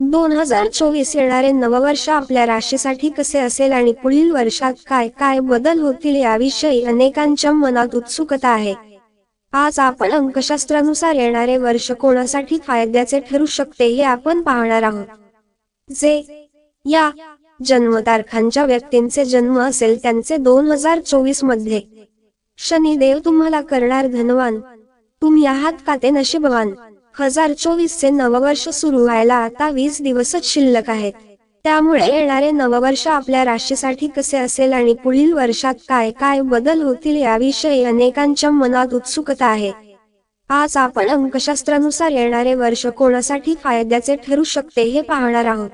दोन हजार चोवीस येणारे नववर्ष आपल्या राशीसाठी कसे असेल आणि पुढील वर्षात काय काय बदल होतील याविषयी अनेकांच्या मनात उत्सुकता आहे. आज आपण अंकशास्त्रानुसार येणारे वर्ष कोणासाठी फायद्याचे ठरू शकते हे आपण पाहणार आहोत. जे या जन्मतारखांच्या व्यक्तींचे जन्म असेल त्यांचे दोन हजार चोवीसमध्ये. शनिदेव तुम्हाला करणार धनवान. तुम्ही आहात का ते नशीबवान? हजार चोवीसचे नववर्ष सुरू व्हायला आता वीस दिवसच शिल्लक आहेत. त्यामुळे येणारे नववर्ष आपल्या राशीसाठी कसे असेल आणि पुढील वर्षात काय काय बदल होतील याविषयी अनेकांच्या मनात उत्सुकता आहे. आज आपण अंकशास्त्रानुसार येणारे वर्ष कोणासाठी फायद्याचे ठरू शकते हे पाहणार आहोत.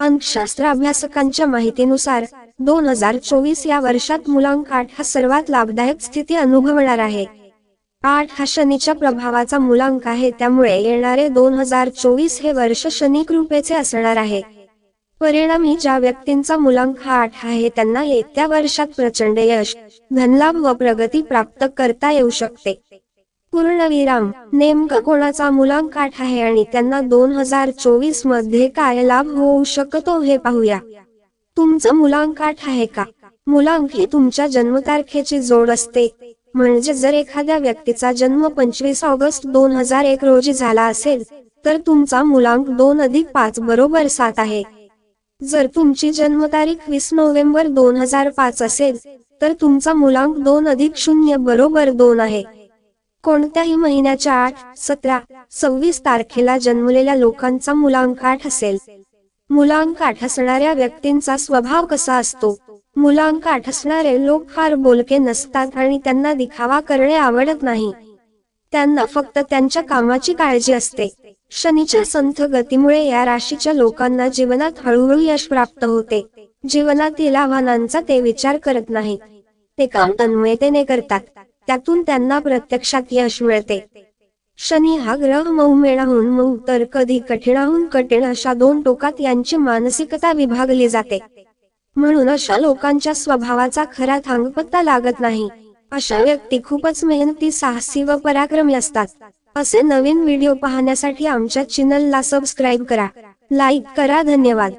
अंकशास्त्र अभ्यासकांच्या माहितीनुसार दोन हजार चोवीस या वर्षात मुलांकाठ हा सर्वात लाभदायक स्थिती अनुभवणार आहे. आठ हा शनीच्या प्रभावाचा मुलांक आहे. त्यामुळे येणारे दोन हजार चोवीस हे वर्ष शनी कृपेचे असणार आहे. परिणामी ज्या व्यक्तींचा मुलांक हा आठ आहे त्यांना येत्या वर्षात प्रचंड यश धनलाभ व प्रगती प्राप्त करता येऊ शकते. पूर्णविराम. नेमकं कोणाचा मुलांक आठ आहे आणि त्यांना दोन हजार चोवीसमध्ये काय लाभ होऊ शकतो हे पाहूया. तुमचं मुलांक आठ आहे का? मुलांक ही तुमच्या जन्मतारखेची जोड असते. म्हणजे जर एखाद्या व्यक्तीचा जन्म पंचवीस ऑगस्ट दोन हजार एक रोजी झाला असेल तर तुमचा मुलांक दोन अधिक पाच बरोबर सात आहे. जर तुमची जन्मतारीख वीस नोव्हेंबर दोन हजार पाच असेल तर तुमचा मुलांक दोन अधिक शून्य बरोबर दोन आहे. कोणत्याही महिन्याच्या आठ सतरा सव्वीस तारखेला जन्मलेल्या लोकांचा मुलांक आठ असेल. मुलांक आठ असणाऱ्या व्यक्तींचा स्वभाव कसा असतो? मुलांकाठ असणारे लोक फार बोलके नसतात आणि त्यांना दिखावा करणे आवडत नाही. त्यांना फक्त त्यांच्या कामाची काळजी असते. शनीच्या संथ गतीमुळे या राशीच्या लोकांना जीवनात हळूहळू यश प्राप्त होते. जीवनातील आव्हानांचा ते विचार करत नाहीत. ते काम तन्मयतेने करतात. त्यातून त्यांना प्रत्यक्षात यश मिळते. शनी हा ग्रह मौमेळाहून मऊ तर कधी कठीणाहून कठीण अशा दोन टोकात यांची मानसिकता विभागली जाते. म्हणून अशा लोकांच्या स्वभावाचा खरा थांगपत्ता लागत नाही. अशा व्यक्ती खूपच मेहनती साहसी व पराक्रमी असतात. असे नवीन व्हिडिओ पाहण्यासाठी आमच्या चॅनलला सबस्क्राईब करा. लाईक करा धन्यवाद.